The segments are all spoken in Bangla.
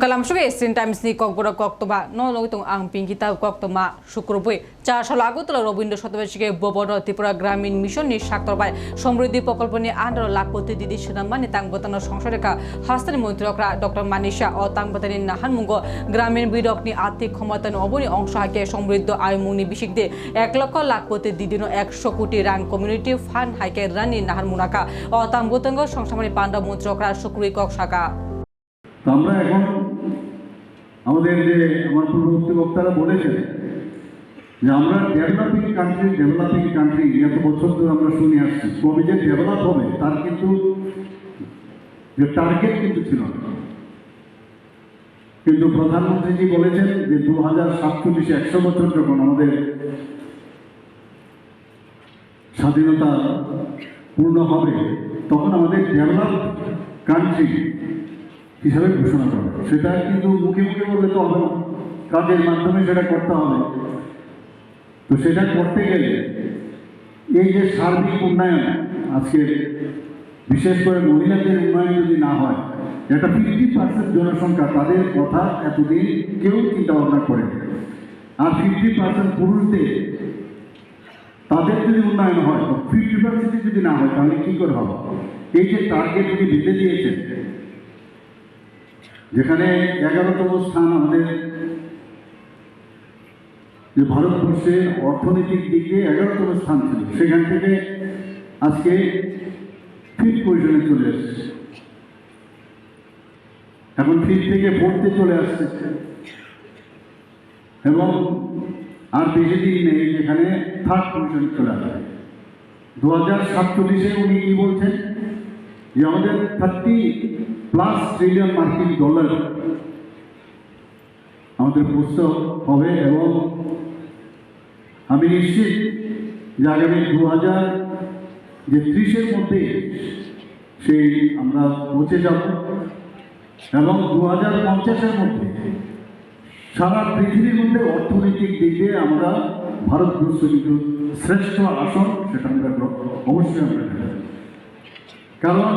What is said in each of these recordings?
times ni kok bora kok toba. No lo tung ang pingkita kok শুক্রবই চার সাল আগতলা রবীন্দ্র শতবার্ষিকী ববন ত্রিপুরা গ্রামীণ মিশন নি সাক্তরবাই সমৃদ্ধি প্রকল্প নিয়ে আন্ডার লাখপতি দিদি সুদাম্বানি তাংবতানো সংসদেকা হাস্তানি মন্ত্রকরা ডক্টর মানিসা ও তাংবতানি নাহান মুঙ্গ গ্রামীণ বিডক নি আর্থিক ক্ষমতান অবনি অংশ হাকে সমৃদ্ধ আয় মুনি বিশিকদে এক লক্ষ লাখপতি দিদিনো একশো কোটি রাং কমিউনিটি ফান্ড হাইকে রানি নাহান মুনাকা ও তাংবতঙ্গ সংসামানি পান্ডা মন্ত্রকরা শুক্রই কক শাখা আমরা এখন আমাদের যে আমার পূর্ববর্তী বক্তারা বলেছেন যে আমরা ডেভেলপিং কান্ট্রি ডেভেলপিং কান্ট্রি এত বছর ধরে আমরা শুনে আসছি। কবে যে ডেভেলপ হবে, তার কিন্তু যে টার্গেট কিন্তু ছিল না। কিন্তু প্রধানমন্ত্রীজি বলেছেন যে দু হাজার সাতচল্লিশে একশো বছর যখন আমাদের স্বাধীনতা পূর্ণ হবে, তখন আমাদের ডেভেলপ কান্ট্রি হিসাবে ঘোষণা করে। সেটা কিন্তু মুখে মুখে বললে তো হবে না। কাজের মাধ্যমে সেটা করতে হবে। তো সেটা করতে গেলে এই যে সার্বিক উন্নয়ন আজকে, বিশেষ করে মহিলাদের উন্নয়ন যদি না হয়, একটা ফিফটি পার্সেন্ট জনসংখ্যা তাদের কথা এতদিন কেউ চিন্তা ভাবনা করে আর ফিফটি পার্সেন্ট পুরুষদের তাদের যদি উন্নয়ন হয় ফিফটি পার্সেন্ট যদি না হয়, তাহলে কী করে হবে? এই যে টার্গেট যদি বেঁধে দিয়েছেন যেখানে এগারোতম স্থান আমাদের। যে ভারতবর্ষে অর্থনৈতিক দিক এগারোতম স্থান ছিল, সেখান থেকে আজকে ফিফথ পজিশনে চলে এসছে। এখন ফিফথ থেকে ফোর্থে চলে আসছে। এবং আর বেশি দিন নেই যেখানে থার্ড পজিশনে চলে আসবে। দু হাজার সাতচল্লিশে উনি কি বলছেন? যে আমাদের থার্টি প্লাস ট্রিলিয়ন মার্কিন ডলার আমাদের পুস্তক হবে এবং আমি নিশ্চিত যে আগামী দু হাজার যে ত্রিশের মধ্যে সেই আমরা পৌঁছে যাব এবং দু হাজার পঞ্চাশের মধ্যে সারা পৃথিবীর মধ্যে অর্থনৈতিক দিকে আমরা ভারতবর্ষ কিন্তু শ্রেষ্ঠ আসন, সেটা আমরা অবশ্যই আমরা। কারণ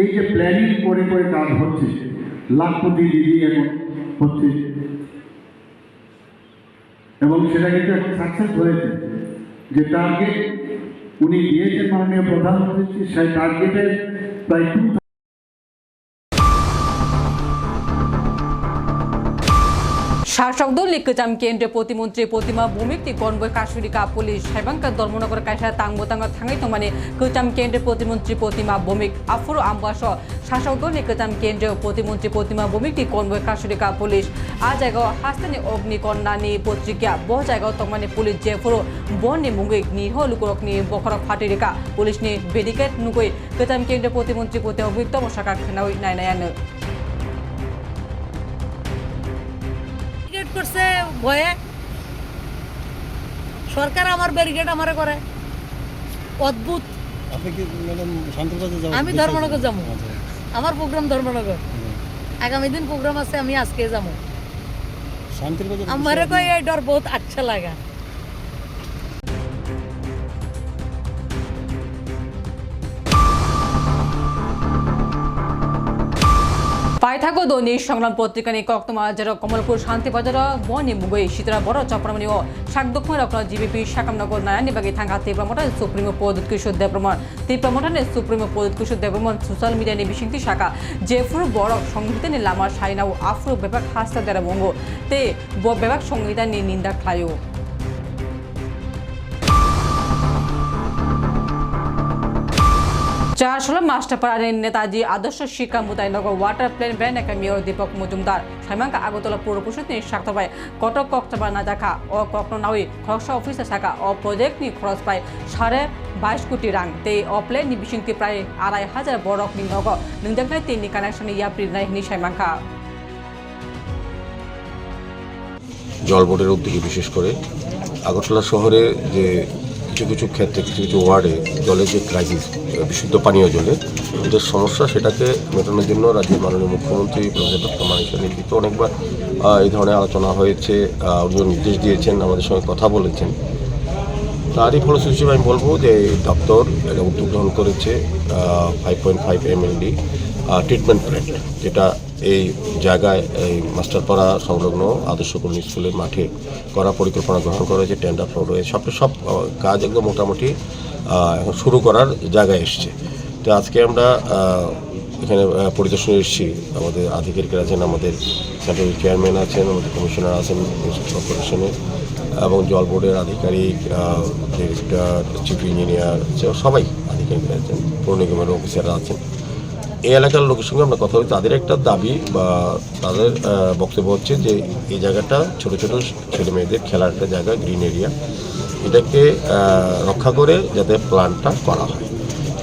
এই যে প্ল্যানিং করে করে কাজ হচ্ছে, লাখপতি দিদি এখন হচ্ছে। এবং সেটা কিন্তু সাকসেস হয়েছে, যে টার্গেট উনি দিয়েছেন মাননীয় প্রধানমন্ত্রী, সেই টার্গেটের প্রায় টু শাসক দল লিখজাম কেন্দ্রীয় প্রতিমন্ত্রী প্রতিমা ভূমিকটি কনবয় কাশুরিকা, পুলিশ হেবাঙ্কা ধর্মনগর কাইসা তাংবো তাঙ্গা থাঙাই মানে কচাম কেন্দ্রীয় প্রতিমন্ত্রী প্রতিমা ভৌমিক, আফুর আমবাস শাসক দল লিখজাম কেন্দ্রীয় প্রতিমন্ত্রী প্রতিমা ভৌমিকটি কনবয় কাশুরিকা, পুলিশ। আ জায়গায় হাস্তানি অগ্নিকন্যানি পত্রিকা, বহ জায়গায় তমানে পুলিশ, জেফুরো বননি মুঙ্গই নিহ লুকুরকনি বখরক, ফাটিরিকা পুলিশনি বেডিকেট নুগই কচাম কেন্দ্রীয় প্রতিমন্ত্রী প্রতি অভিযুক্ত মশাকা খেনাই নাইনায়ানো ব্যারিকেড করছে ভয়ে। সরকার আমার ব্যারিকেড আমারে করে। অদ্ভুত। আমি ধর্মনগর যাব। আচ্ছা। আমার প্রোগ্রাম ধর্মনগর। আগামী দিন প্রোগ্রাম আছে আমি আজকে যাব। আমার এই ডর বহুত আচ্ছা লাগা। পাইথাগো দৈনিক সংগ্রাম পত্রিকা পত্রিকানি কক্তমাজার কমলপুর শান্তিবাজার বনি মুগৈ শীতরা বড় চপ্রমণি ও শাকদক্ষিণ রকম জিবিপি শাকামনগর নারায়ণী বাগি থাঙ্গা তীব্রমঠা সুপ্রিমো পদুত কিশোর দেবরমন তীব্রমঠানে সুপ্রিমো পদুত কিশোর দেবরমন সোশ্যাল মিডিয়ানি বিশিংতি শাখা। জেফুর বড় সংহিতানি লামা সাইনাও আফরু বেবাক হাস্তা দেরা বঙ্গ তে বেবাক সংহিতানি নিন্দা খায়ো চারশোলা মাস্টারপাড়ার নেতাজি আদর্শ শিক্ষা মোতায়েনগর ওয়াটার প্লেন ব্র্যান্ড একা মেয়র দীপক মজুমদার। সাইমাঙ্কা আগরতলা পৌর পরিষদ নিয়ে সাক্তবাই কটক কক্সবাজার না দেখা ও কক্রনাউই খরসা অফিসে থাকা ও প্রজেক্ট নিয়ে খরচ পায় সাড়ে বাইশ কোটি রাং। তে ও প্লেন নি বিশিংতি প্রায় আড়াই হাজার বড় নি নগ নংজাকনাই তিননি কানেকশন ইয়া প্রিনাই নি সাইমাঙ্কা। জল বোর্ডের উদ্যোগে বিশেষ করে আগরতলা শহরে যে কিছু কিছু ক্ষেত্রে কিছু কিছু ওয়ার্ডে জলের যে ক্রাইসিস বিশুদ্ধ পানীয় জলের যে সমস্যা সেটাকে মেটানোর জন্য রাজ্যের মাননীয় মুখ্যমন্ত্রী প্রফেসর ডক্টর মানিকের নেতৃত্বে অনেকবার এই ধরনের আলোচনা হয়েছে উনিও নির্দেশ দিয়েছেন, আমাদের সঙ্গে কথা বলেছেন। তারই ফলশ্রুতি আমি বলব যে দপ্তর এটা উদ্যোগ গ্রহণ করেছে five point five M L D treatment plant যেটা এই জায়গায় এই মাস্টারপাড়া সংলগ্ন আদর্শ কর্মী স্কুলের মাঠে করা পরিকল্পনা গ্রহণ করা হয়েছে টেন্ডার ফ্লোর হয়ে সব সব কাজ একদম মোটামুটি এখন শুরু করার জায়গায় এসছে। তো আজকে আমরা এখানে পরিদর্শনে এসেছি। আমাদের আধিকারিকরা আছেন, আমাদের সেন্ট্রাল চেয়ারম্যান আছেন, আমাদের কমিশনার আছেন কর্পোরেশনের এবং জল বোর্ডের আধিকারিক ডিরেক্টর চিফ ইঞ্জিনিয়ার সবাই আধিকারিকরা আছেন, পৌর নিগমের অফিসাররা আছেন। এই এলাকার লোকের সঙ্গে আমরা কথা বলি তাদের একটা দাবি বা তাদের বক্তব্য হচ্ছে যে এই জায়গাটা ছোট ছোট ছেলে মেয়েদের খেলার একটা জায়গা গ্রিন এরিয়া এটাকে রক্ষা করে যাতে প্ল্যানটা করা হয়।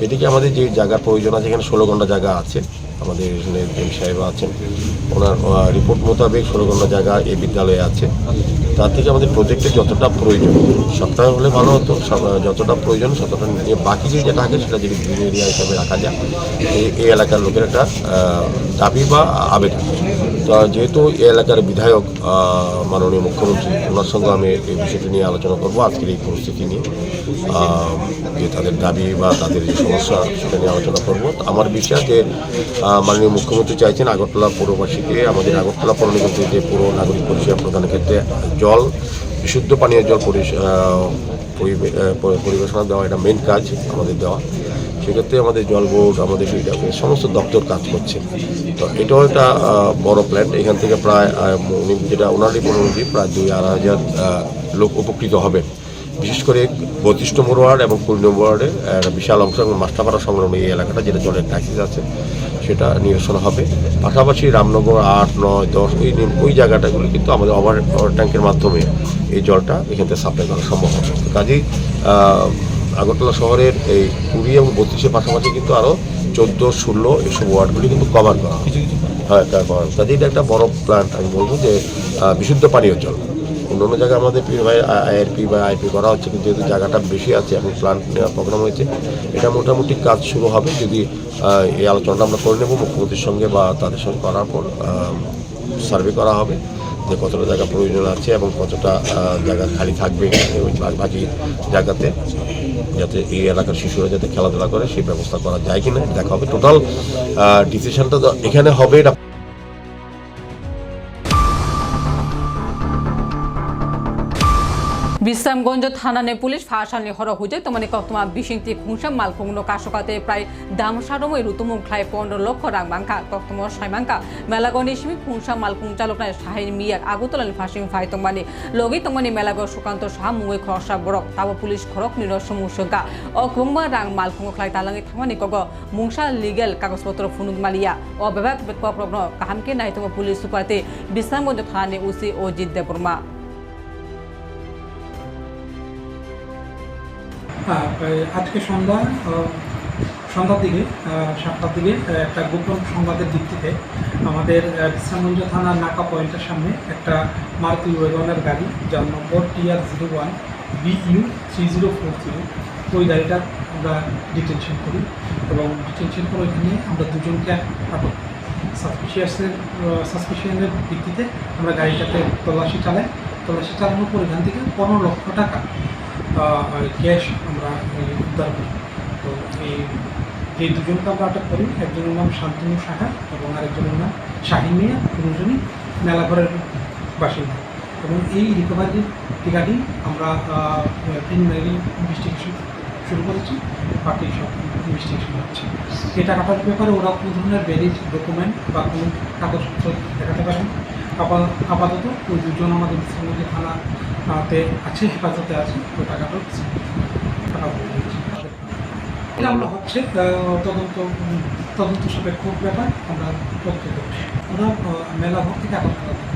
এদিকে আমাদের যে জায়গার প্রয়োজন আছে, এখানে ষোলো ঘণ্টা জায়গা আছে। আমাদের এখানে এম সাহেব আছেন। ওনার রিপোর্ট মোতাবেক ষোলো ঘণ্টা জায়গা এই বিদ্যালয়ে আছে। তার থেকে আমাদের প্রজেক্টে যতটা প্রয়োজন সবটা হলে ভালো হতো। যতটা প্রয়োজন ততটা নিয়ে। বাকি যে যেটা থাকে সেটা যদি গ্রিন এরিয়া হিসাবে রাখা যায় এই এলাকার লোকের একটা দাবি বা আবেদন। যেহেতু এলাকার বিধায়ক মাননীয় মুখ্যমন্ত্রী, ওনার সঙ্গে আমি এই বিষয়টি নিয়ে আলোচনা করব, আজকের এই পরিস্থিতি নিয়ে। যে তাদের দাবি বা তাদের যে সমস্যা, সেটা নিয়ে আলোচনা করব। আমার বিশ্বাস যে মাননীয় মুখ্যমন্ত্রী চাইছেন আগরতলা পৌরবাসীকে, আমাদের আগরতলা পৌর নিগম যে পুরো নাগরিক পরিষেবা প্রদানের ক্ষেত্রে জল, বিশুদ্ধ পানীয় জল পরিবেশনা দেওয়া এটা মেন কাজ আমাদের দেওয়া। সেক্ষেত্রে আমাদের জল বোর্ড, আমাদের সমস্ত দপ্তর কাজ করছে। তো এটাও একটা বড় প্ল্যান এখান থেকে প্রায় যেটা ওনারই অনুযায়ী প্রায় দুই আড়াই হাজার লোক উপকৃত হবেন বিশেষ করে বত্রিশ নম্বর ওয়ার্ড এবং কুড়ি নম্বর ওয়ার্ডে একটা বিশাল অংশ এবং মাস্টারপাড়া সংলগ্ন এই এলাকাটা যেটা জলের ক্রাইসিস আছে, সেটা নিরসন হবে। পাশাপাশি রামনগর আট, নয়, দশ ওই ওই জায়গাটাগুলো কিন্তু আমাদের ওভার ট্যাঙ্কের মাধ্যমে এই জলটা এখান থেকে সাপ্লাই করা সম্ভব হবে। কাজেই আগরতলা শহরের এই কুড়ি এবং বত্রিশের পাশাপাশি কিন্তু আরও চোদ্দ ষোলো এসব ওয়ার্ডগুলি কিন্তু কভার করা। হ্যাঁ কভার কাজে এটা একটা বড় প্ল্যান আমি বলব যে বিশুদ্ধ পানীয় জল। অন্য অন্য জায়গায় আমাদের পি ভাই আইআরপি বা আইপি করা হচ্ছে কিন্তু যেহেতু জায়গাটা বেশি আছে এখন প্ল্যান নেওয়ার প্রোগ্রাম হয়েছে। এটা মোটামুটি কাজ শুরু হবে যদি এই আলোচনাটা আমরা করে নেব মুখ্যমন্ত্রীর সঙ্গে বা তাদের সঙ্গে করার পর সার্ভে করা হবে যে কতটা জায়গা প্রয়োজন আছে এবং কতটা জায়গা খালি থাকবে ওই বাকি জায়গাতে। যাতে এই এলাকার শিশুরা যাতে খেলাধুলা করে, সেই ব্যবস্থা করা যায় কিনা দেখা হবে। টোটাল ডিসিশনটা এখানে হবে। এটা বিশ্রামগঞ্জ থানানে পুলিশ ফাঁসানি হর হুজে তোমানে কতমা বিশিংতি খুংসাম মালকুংনো কাশকাতে প্রায় দামসারমই রুতুমুং খ্লাই পনেরো লক্ষ রাং বাংকা কতম সাইমাংকা মেলাগনি সিমি খুংসাম মালকুং চালকনায় সাহাইন মিয়াক আগতলানি ফাঁসিং ফাই তংমানি। লগি তংমানি মেলাগ সুকান্ত সাহা মুঙ্গই খরসা বরক। তাবো পুলিশ খরক নির সমুসঙ্কা অকুংমা রাং মালকুং খ্লাই তালাঙ্গি থামানি কগ। মুংসা লিগেল কাগজপত্র ফুনুদ মালিয়া। কপ্রগ্ন কাহামকে নাইতম পুলিশ সুপাতে। বিশ্রামগঞ্জ থানানে উসি ও জিদ্দে আজকে সন্ধ্যা সন্ধ্যার দিকে সাতটার দিকে একটা গোপন সংবাদের ভিত্তিতে আমাদের আহ, বিশ্রামগঞ্জ থানার নাকা পয়েন্টের সামনে একটা মারুতি ওয়েগনের গাড়ি যার নম্বর TR zero one BU three zero four zero ওই গাড়িটা আমরা ডিটেনশন করি এবং ডিটেনশন করে ওইখানে আমরা দুজনকে আটক সাসপিশিয়াসের সাসপিশিয়ানের ভিত্তিতে আমরা গাড়িটাতে তল্লাশি চালাই। তল্লাশি চালানোর পর এখান থেকে পনেরো লক্ষ টাকা ক্যাশ আমরা উদ্ধার করি তো এই এই দুজনকে আমরা আটক করি, একজনের নাম শান্তনু সাহা এবং আরেকজনের নাম শাহিন মিয়া দুজনই মেলাঘরের বাসিন্দা। এবং এই রিকভারির টিকাটি আমরা প্রিলিমিনারি ইনভেস্টিগেশন শুরু করেছি, বাকি সব ইনভেস্টিগেশন হচ্ছে। এই টাকাটার ব্যাপারে ওরা কোনো ধরনের ব্যারিজ ডকুমেন্ট বা কোনো কাগজপত্র দেখাতে পারেন আপাতত ওই দুজন আমাদের থানাতে আছে, হেফাজতে আছে, ওই টাকাটা এটা আমরা হচ্ছে তদন্ত তদন্ত সাপেক্ষ ব্যাপার, আমরা তদন্ত করছি। আমরা মেলা ভোগ থেকে আগরতলা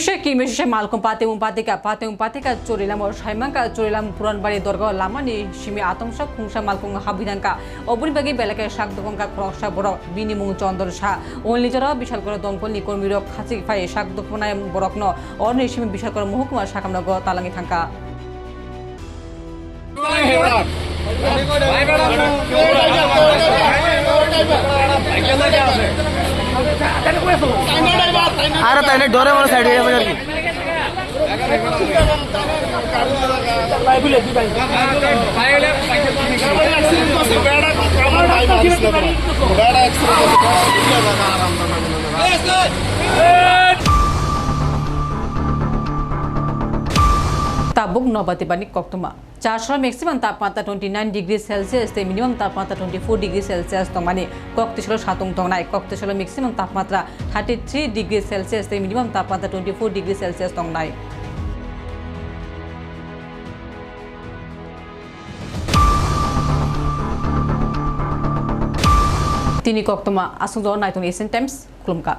তেউশে কিমেশে মালকম পাতেউং পাতিকা পাতেউং পাতিকা চরিলাম সাইমাঙ্কা চরিলাম পুরানবাড়ি দর্গ লামানি সিমি আতংসা খুংসা মালকুং হাবিদাঙ্কা অবনি বাগি বেলাকে শাক দোকানকা খরকসা বড় বিনিমুং চন্দর শাহ। অনলিজরা বিশাল করে দমকলনি কর্মীর খাচি ফাই শাক দোকানায় বরকন অর্নি সিমি বিশাল করে মহকুমা শাকামনগ তালাঙ্গি থাঙ্কা। আরে তাই ডরে মানে সাইড হয়ে যাবে আর কি tabuk nobati চারশো ম্যাক্সিমাম তাপমাত্রা টোয়েন্টি নাইন ডিগ্রি সেলসিয়াস তে মিনিমাম তাপমাত্রা টোয়েন্টি ফোর ডিগ্রি সেলসিয়াস তো মানে কক্তেশল সাতং তংনাই কক্তেশল ম্যাক্সিমাম তাপমাত্রা থার্টি থ্রি ডিগ্রি সেলসিয়াস তে মিনিমাম তাপমাত্রা টোয়েন্টি ফোর ডিগ্রি সেলসিয়াস তংনাই তিনি koktuma asung do nai tong asian times klumka